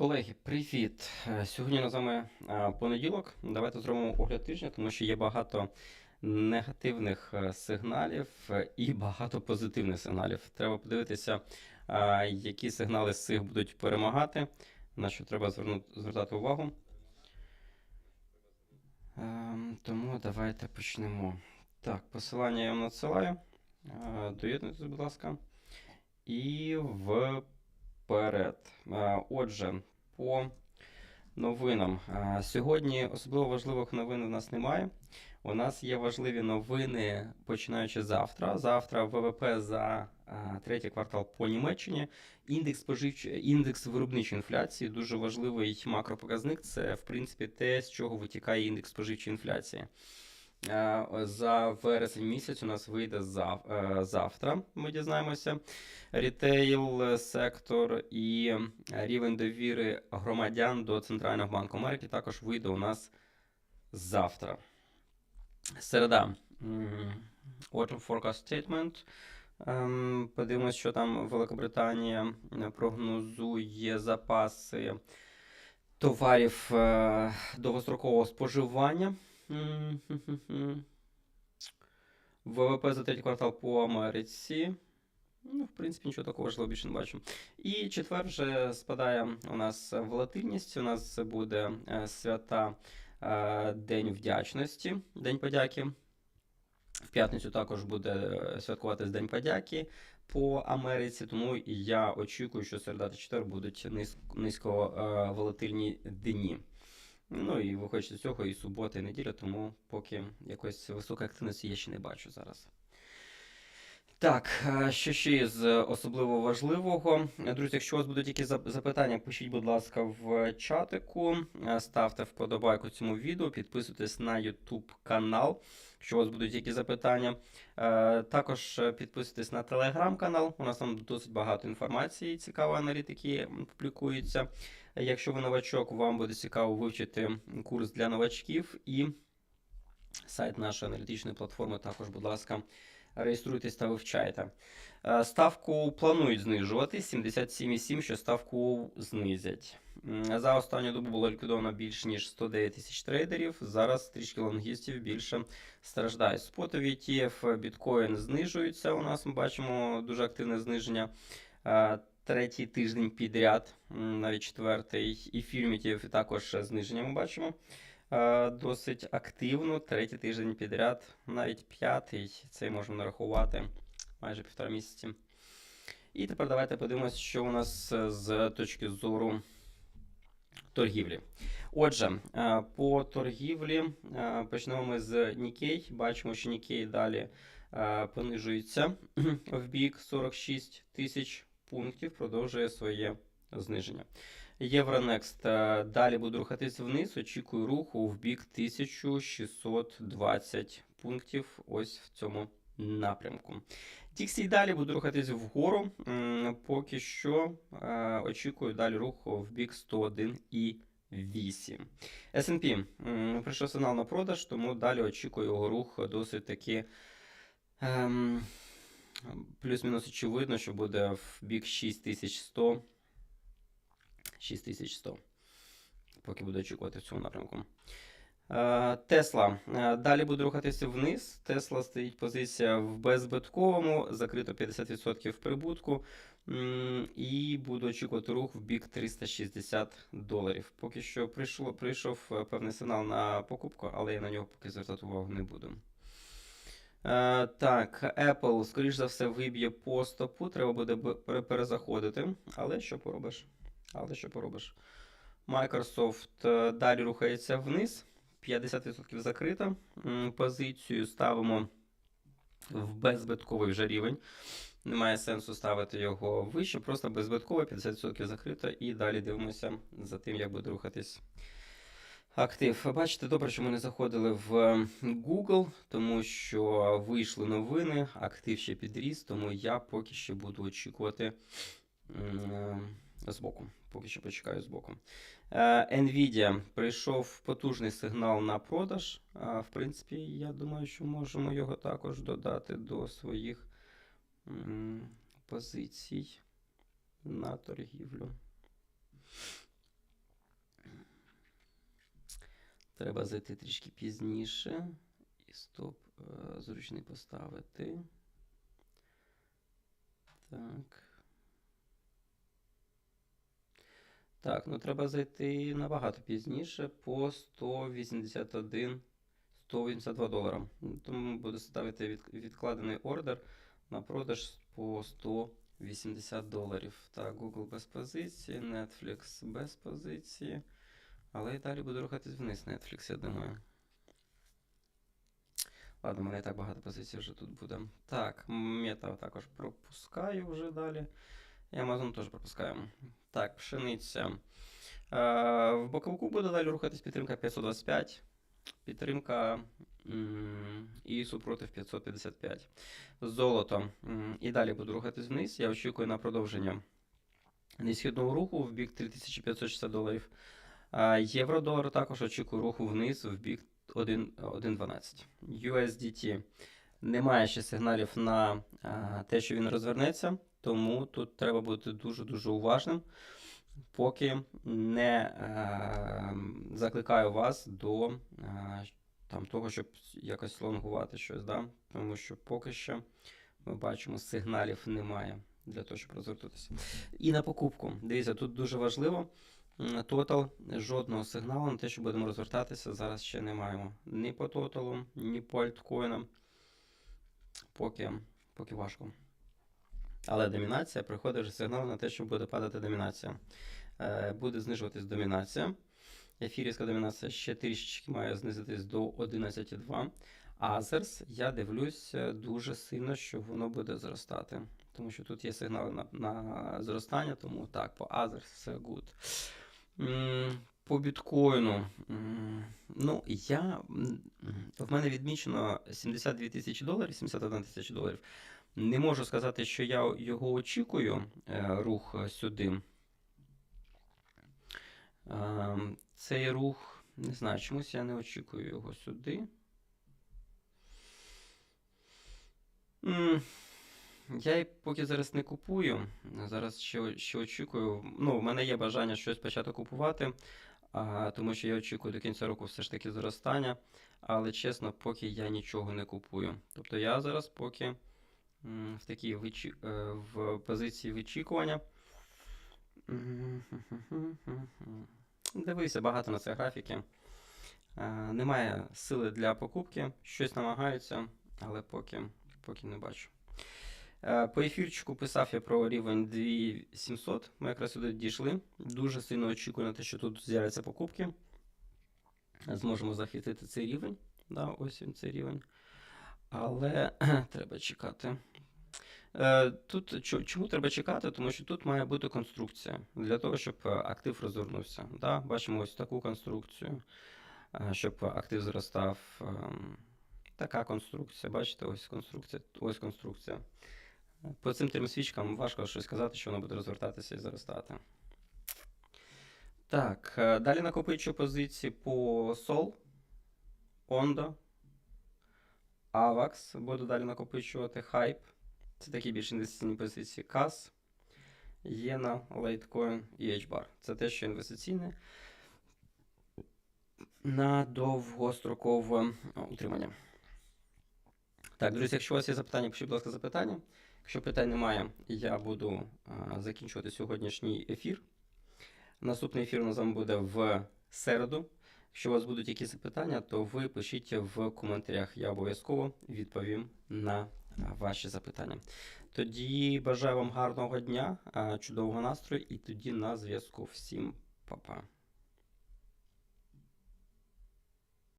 Колеги, привіт! Е, Сьогодні на з вами е, понеділок. Давайте зробимо огляд тижня, тому що є багато негативних е, сигналів і багато позитивних сигналів. Треба подивитися, які сигнали з цих будуть перемагати, на що треба звернути, звертати увагу. Ем, Тому давайте почнемо. Так, посилання я вам надсилаю. Доєднуйтесь, будь ласка. І вперед. Отже, по новинам. Сьогодні особливо важливих новин у нас немає. У нас є важливі новини починаючи завтра. Завтра ВВП за третій квартал по Німеччині. Індекс споживчої індекс виробничої інфляції дуже важливий макропоказник. Це в принципі те, з чого витікає індекс споживчої інфляції. Е, За вересень місяць у нас вийде зав, е, завтра. Ми дізнаємося рітейл е, сектор і рівень довіри громадян до Центрального банку Америки також вийде у нас завтра. Середа. Autumn Forecast Statement. Ем, Подивимось, що там Великобританія прогнозує запаси товарів довгострокового споживання. ВВП за третій квартал по Америці. Ну, в принципі, нічого такого важливого більше не бачу. І четвер вже спадає у нас волатильність. У нас буде е, свята е, День вдячності, День подяки. В п'ятницю також буде е, святкуватись День подяки по Америці, тому я очікую, що середа та четвер будуть низ- низьковолатильні дні. Ну і виходячи з цього, і субота, і неділя, тому поки якоїсь високої активності я ще не бачу зараз. Так, що ще з особливо важливого? Друзі, якщо у вас будуть якісь запитання, пишіть, будь ласка, в чатику, Е, ставте вподобайку цьому відео, підписуйтесь на YouTube канал, якщо у вас будуть якісь запитання. Е, Також підписуйтесь на телеграм-канал. У нас там досить багато інформації, цікавої аналітики м, публікується. Е, Якщо ви новачок, вам буде цікаво вивчити курс для новачків і сайт нашої аналітичної платформи також, будь ласка, реєструйтесь та вивчайте. Е, Ставку планують знижувати 77,7, що ставку знизять. За останню добу було ліквідовано більш ніж 109 тисяч трейдерів. Зараз трішки лонгістів більше страждають. Спотові ETF біткоін знижуються. У нас ми бачимо дуже активне зниження. Третій тиждень підряд, навіть четвертий, і фільмітів також зниження ми бачимо е, досить активно. Третій тиждень підряд, навіть п'ятий, це можемо нарахувати майже півтора місяці. І тепер давайте подивимося, що у нас е, з точки зору торгівлі. Отже, е, по торгівлі почнемо ми з Nikkei. Бачимо, що Nikkei далі понижується в бік 46 тисяч пунктів, продовжує своє зниження. Євронекст е, далі буде рухатись вниз. Очікую руху в бік 1620 пунктів. Ось в цьому напрямку. TXT далі буде рухатись вгору. Поки що е, очікую далі руху в бік 101,8. S&P прийшов сигнал на продаж, тому далі очікую його рух досить таки. Ем, плюс-мінус очевидно, що буде в бік 6100. 6100. Поки буду очікувати в цьому напрямку. Е, Тесла е, далі буде рухатися вниз. Тесла стоїть позиція в беззбитковому, закрито 50% прибутку. І буду очікувати рух в бік 360 доларів. Поки що прийшло, прийшов е, певний сигнал на покупку, але я на нього поки звертати увагу не буду. Е, так, Apple, скоріш за все, виб'є по стопу, треба буде перезаходити. Але що поробиш? Але що поробиш? Microsoft е, далі рухається вниз. 50% закрита. Позицію ставимо в беззбитковий вже рівень. Немає сенсу ставити його вище, просто беззбитково, 50% закрито. І далі дивимося за тим, як буде рухатись актив. Бачите, добре, що ми не заходили в Google, тому що вийшли новини, актив ще підріс, тому я поки що буду очікувати е, збоку. Поки що почекаю збоку. Е, Nvidia прийшов потужний сигнал на продаж. В принципі, я думаю, що можемо його також додати до своїх позицій на торгівлю. Треба зайти трішки пізніше. І стоп е, зручний поставити. Так. Так, ну треба зайти набагато пізніше по 181 182 долара. Тому буду ставити від, відкладений ордер на продаж по 180 доларів. Так, Google без позиції, Netflix без позиції. Але і далі буду рухатись вниз Netflix, я думаю. Ладно, у мене і так багато позицій вже тут буде. Так, мета також пропускаю вже далі. І Amazon теж пропускаємо. Так, пшениця. Е, в боковку буде далі рухатись підтримка 525. Підтримка і супротив 555. Золото. І далі буду рухатись вниз. Я очікую на продовження несхідного руху в бік 3560 доларів. Євро-долар також очікую руху вниз в бік 1 1.12. USDT немає ще сигналів на те, що він розвернеться, тому тут треба бути дуже-дуже уважним, поки не закликаю вас до там, того, щоб якось лонгувати щось. Да? Тому що поки що ми бачимо, сигналів немає для того, щоб розгортатися. І на покупку. Дивіться, тут дуже важливо. Тотал жодного сигналу на те, що будемо розвертатися, зараз ще не маємо. Ні по тоталу, ні по альткоїнам. Поки, поки важко. Але домінація приходить вже сигнал на те, що буде падати домінація. Е, буде знижуватись домінація. Ефірівська домінація ще трішечки має знизитись до 11,2. Азерс, я дивлюсь дуже сильно, що воно буде зростати. Тому що тут є сигнали на, на зростання, тому так, по Азерс все good. По біткоїну. Ну, я, в мене відмічено 72 тисячі доларів, 71 тисяча доларів. Не можу сказати, що я його очікую, е, рух сюди. Ем, Цей рух, не знаю, чомусь я не очікую його сюди. Я поки зараз не купую. Зараз ще, ще очікую. Ну, в мене є бажання щось почати купувати, а, тому що я очікую до кінця року все ж таки зростання. Але чесно, поки я нічого не купую. Тобто я зараз поки в такій вичі... е, в позиції вичікування. Дивися, багато на це графіки. Е, Немає сили для покупки, щось намагаються, але поки, поки не бачу. Е, По ефірчику писав я про рівень 2700. Ми якраз сюди дійшли. Дуже сильно очікую на те, що тут з'являться покупки. Зможемо захистити цей рівень. Да, ось він цей рівень. Але треба чекати. Е, Тут чому треба чекати? Тому що тут має бути конструкція для того, щоб е, актив розвернувся. Да? Бачимо ось таку конструкцію, щоб актив зростав. ем, Така конструкція. Бачите, ось конструкція. Ось конструкція. По цим трьом свічкам важко щось сказати, що воно буде розвертатися і зростати. Так, е, далі накопичу позиції по Sol, Ondo, AVAX. Буду далі накопичувати Hype. Це такі більш інвестиційні позиції CAS, Єна, Litecoin і HBAR. Це те, що інвестиційне на довгострокове утримання. Так, друзі, якщо у вас є запитання, пишіть, будь ласка, запитання. Якщо питань немає, я буду закінчувати сьогоднішній ефір. Наступний ефір у нас буде в середу. Якщо у вас будуть якісь запитання, то ви пишіть в коментарях. Я обов'язково відповім на ваші запитання. Тоді бажаю вам гарного дня, чудового настрою і тоді на зв'язку. Всім па-па.